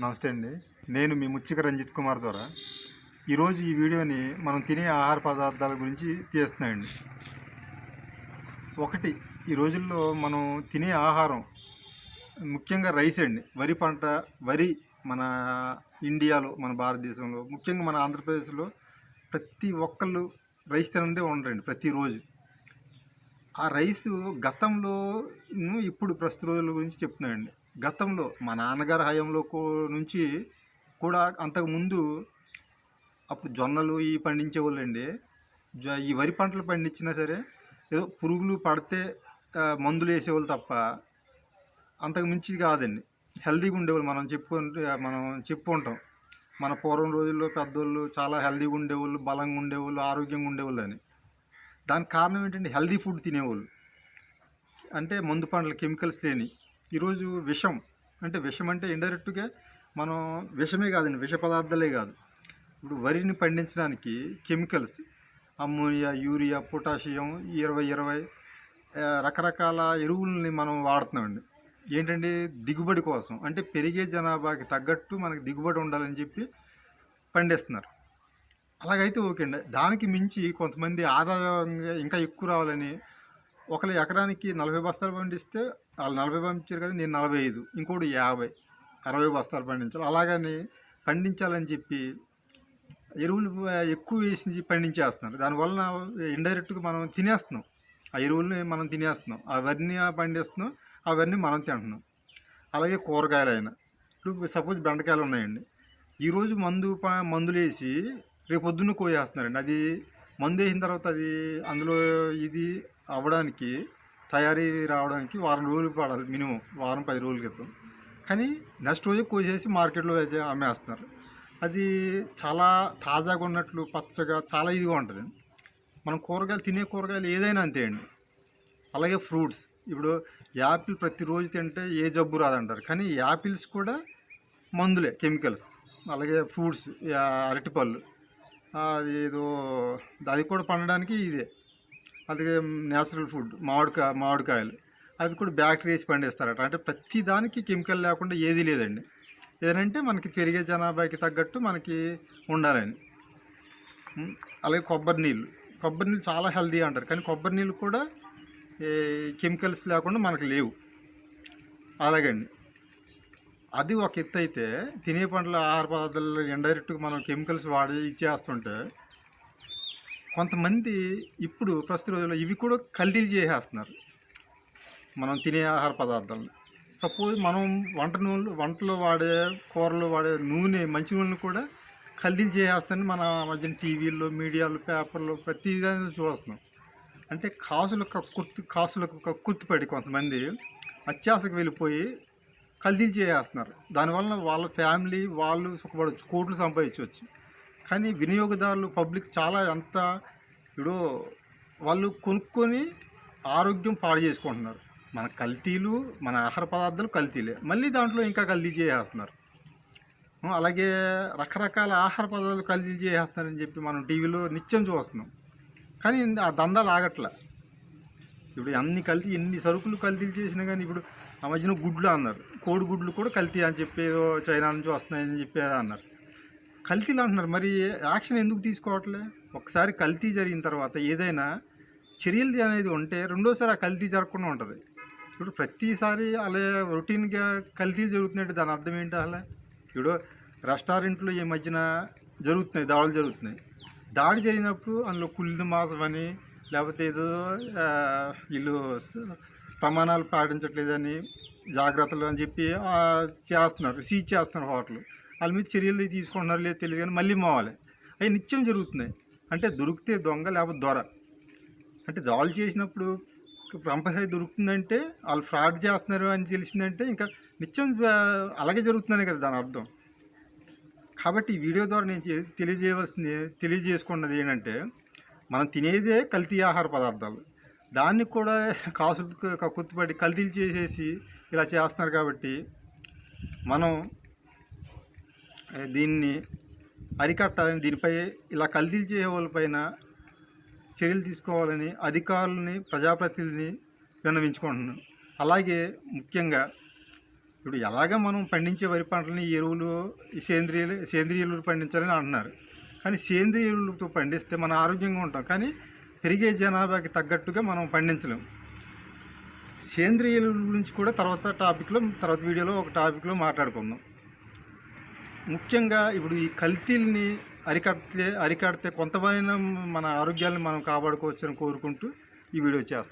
నమస్తే అండి. నేను మీ ముచ్చిక రంజిత్ కుమార్ ద్వారా. ఈరోజు ఈ వీడియోని మనం తినే ఆహార పదార్థాల గురించి తీస్తున్నాయండి. ఒకటి ఈ రోజుల్లో మనం తినే ఆహారం ముఖ్యంగా రైస్ అండి. వరి పంట వరి మన ఇండియాలో మన భారతదేశంలో ముఖ్యంగా మన ఆంధ్రప్రదేశ్లో ప్రతి ఒక్కళ్ళు రైస్ తినదే ఉండరండి ప్రతిరోజు. ఆ రైసు గతంలో ఇప్పుడు ప్రస్తుత రోజుల గురించి చెప్తున్నానండి గతంలో మా నాన్నగారి హయాంలో నుంచి కూడా అంతకుముందు అప్పుడు జొన్నలు ఈ పండించేవాళ్ళండి. జ- ఈ వరి పంటలు పండించినా సరే ఏదో పురుగులు పడితే మందులు వేసేవాళ్ళు తప్ప అంతకు మించి కాదండి. హెల్దీగా ఉండేవాళ్ళు మనం చెప్పుకుంటే మనం చెప్పుకుంటాం. మన పూర్వం రోజుల్లో పెద్దోళ్ళు చాలా హెల్దీగా ఉండేవాళ్ళు బలంగా ఉండేవాళ్ళు ఆరోగ్యంగా ఉండేవాళ్ళు అని. దానికి కారణం ఏంటంటే హెల్దీ ఫుడ్ తినేవాళ్ళు. అంటే మందు పంటలు కెమికల్స్ లేని ఈరోజు విషం అంటే విషం అంటే ఇండైరెక్ట్గా మనం విషమే కాదండి విష పదార్థాలే కాదు. ఇప్పుడు వరిని పండించడానికి కెమికల్స్ అమ్మోనియా యూరియా పొటాషియం ఇరవై ఇరవై రకరకాల ఎరువులని మనం వాడుతున్నామండి. ఏంటంటే దిగుబడి కోసం అంటే పెరిగే జనాభాకి తగ్గట్టు మనకి దిగుబడి ఉండాలని చెప్పి పండిస్తున్నారు. అలాగైతే ఓకే అండి. దానికి మించి కొంతమంది ఆదాయంగా ఇంకా ఎక్కువ రావాలని ఒకరు ఎకరానికి నలభై బస్తాలు పండిస్తే వాళ్ళు నలభై పండించారు కదా నేను నలభై ఐదు ఇంకోటి యాభై అరవై బస్తాలు పండించాలి. అలాగని పండించాలని చెప్పి ఎరువులు ఎక్కువ వేసి పండించేస్తున్నారు. దానివలన ఇండైరెక్ట్గా మనం తినేస్తున్నాం. ఆ ఎరువుల్ని మనం తినేస్తున్నాం. అవన్నీ పండిస్తున్నాం అవన్నీ మనం తింటున్నాం. అలాగే కూరగాయలు అయినా ఇప్పుడు సపోజ్ బెండకాయలు ఉన్నాయండి. ఈరోజు మందు ప- మందులు వేసి రేపు పొద్దున్న కోసేస్తున్నారండి. అది మందు వేసిన తర్వాత అది అందులో ఇది అవ్వడానికి తయారీ రావడానికి వారం రోజులు పడాలి మినిమం వారం పది రోజుల క్రితం. కానీ నెక్స్ట్ రోజు కోసేసి మార్కెట్లో వేసే అమ్మేస్తున్నారు. అది చాలా తాజాగా ఉన్నట్లు పచ్చగా చాలా ఇదిగా ఉంటుంది. మనం కూరగాయలు తినే కూరగాయలు ఏదైనా అంతే అండి అలాగే ఫ్రూట్స్. ఇప్పుడు యాపిల్ ప్రతిరోజు తింటే ఏ జబ్బు రాదంటారు. కానీ యాపిల్స్ కూడా మందులే కెమికల్స్. అలాగే ఫ్రూట్స్ అరటిపళ్ళు. అది ఏదో అది కూడా పండడానికి ఇదే. అది న్యాచురల్ ఫుడ్ మామిడికాయ మామిడికాయలు. అవి కూడా బ్యాక్టీరియాస్ పండిస్తారట. అంటే ప్రతి దానికి కెమికల్ లేకుండా ఏది లేదండి. ఏదంటే మనకి పెరిగే జనాభాకి తగ్గట్టు మనకి ఉండాలని. అలాగే కొబ్బరి నీళ్ళు. కొబ్బరి నీళ్ళు చాలా హెల్దీ అంటారు. కానీ కొబ్బరి నీళ్ళు కూడా కెమికల్స్ లేకుండా మనకు లేవు. అలాగండి. అది ఒక ఎత్తు అయితే తినే పండ్ల ఆహార పదార్థాలు ఇండైరెక్ట్గా మనం కెమికల్స్ వాడి ఇచ్చేస్తుంటే కొంతమంది ఇప్పుడు ప్రస్తుత రోజుల్లో ఇవి కూడా కల్తీలు చేసేస్తున్నారు. మనం తినే ఆహార పదార్థాలను. సపోజ్ మనం వంట నూనెలు వంటలో వాడే కూరలో వాడే నూనె మంచి నూనె కూడా కల్తీలు చేసేస్తారని మన మధ్యన టీవీల్లో మీడియాలో పేపర్లో ప్రతి చూస్తున్నాం. అంటే కాసులకు కుర్తి కాసులకు కుర్తిపడి కొంతమంది అత్యాసకు వెళ్ళిపోయి కల్తీలు చేసేస్తున్నారు. దానివల్ల వాళ్ళ ఫ్యామిలీ వాళ్ళు సుఖపడవచ్చు కోట్లు సంపాదించవచ్చు. కానీ వినియోగదారులు పబ్లిక్ చాలా ఎంత ఇప్పుడు వాళ్ళు కొనుక్కొని ఆరోగ్యం పాడు చేసుకుంటున్నారు. మన కల్తీలు మన ఆహార పదార్థాలు కల్తీలే. మళ్ళీ దాంట్లో ఇంకా కల్తీ చేసేస్తున్నారు. అలాగే రకరకాల ఆహార పదార్థాలు కల్తీ చేసేస్తున్నారని చెప్పి మనం టీవీలో నిత్యం చూస్తున్నాం. కానీ ఆ దందాలు ఆగట్ల. ఇప్పుడు అన్ని కల్తీ ఎన్ని సరుకులు కల్తీలు చేసినా కానీ ఇప్పుడు ఆ మధ్యన గుడ్లు అన్నారు. కోడి గుడ్లు కూడా కల్తీ అని చెప్పి ఏదో చైనా నుంచి వస్తున్నాయని చెప్పి అన్నారు. కల్తీలు అంటున్నారు. మరి యాక్షన్ ఎందుకు తీసుకోవట్లే? ఒకసారి కల్తీ జరిగిన తర్వాత ఏదైనా చర్యలు అనేది ఉంటే రెండోసారి ఆ కల్తీ జరగకుండా ఉంటుంది. ఇప్పుడు ప్రతిసారి అలా రొటీన్గా కల్తీలు జరుగుతున్నట్టు దాని అర్థం ఏంటి అలా? ఇప్పుడు రెస్టారెంట్లో ఈ మధ్యన జరుగుతున్నాయి దాడులు జరుగుతున్నాయి. దాడి జరిగినప్పుడు అందులో కుళ్ళిన మాసం అని లేకపోతే ఏదో వీళ్ళు ప్రమాణాలు పాటించట్లేదని జాగ్రత్తలు అని చెప్పి చేస్తున్నారు సీజ్ చేస్తున్నారు హోటల్. వాళ్ళ మీద చర్యలు తీసుకుంటున్నారు లేదు తెలియదు కానీ మళ్ళీ మోవాలి. అవి నిత్యం జరుగుతున్నాయి. అంటే దొరికితే దొంగ లేకపోతే దొర. అంటే దాడులు చేసినప్పుడు కంపల్సరీ దొరుకుతుందంటే వాళ్ళు ఫ్రాడ్ చేస్తున్నారు అని తెలిసిందంటే ఇంకా నిత్యం అలాగే జరుగుతుందనే కదా దాని అర్థం. కాబట్టి ఈ వీడియో ద్వారా నేను తెలియజేయవలసింది తెలియజేసుకున్నది ఏంటంటే మనం తినేదే కల్తీ ఆహార పదార్థాలు. దాన్ని కూడా కాసులు కక్కుర్తిపడి కల్తీలు చేసేసి ఇలా చేస్తున్నారు కాబట్టి మనం దీన్ని అరికట్టాలని దీనిపై ఇలా కల్తీలు చేసే వాళ్ళపైన చర్యలు తీసుకోవాలని అధికారులని ప్రజాప్రతినిధిని విన్నవించుకుంటున్నాను. అలాగే ముఖ్యంగా ఇప్పుడు ఎలాగ మనం పండించే వరి పంటలని ఈ ఎరువులు సేంద్రియ సేంద్రియ ఎరువులు పండించాలని అంటున్నారు. కానీ సేంద్రియ ఎరువులతో పండిస్తే మనం ఆరోగ్యంగా ఉంటాం. కానీ పెరిగే జనాభాకి తగ్గట్టుగా మనం పండించలేం. సేంద్రియ ఎరువుల గురించి కూడా తర్వాత టాపిక్లో తర్వాత వీడియోలో ఒక టాపిక్లో మాట్లాడుకుందాం. ముఖ్యంగా ఇప్పుడు ఈ కల్తీల్ని అరికడితే అరికడితే కొంతమంది మన ఆరోగ్యాన్ని మనం కాపాడుకోవచ్చని కోరుకుంటూ ఈ వీడియో చేస్తాం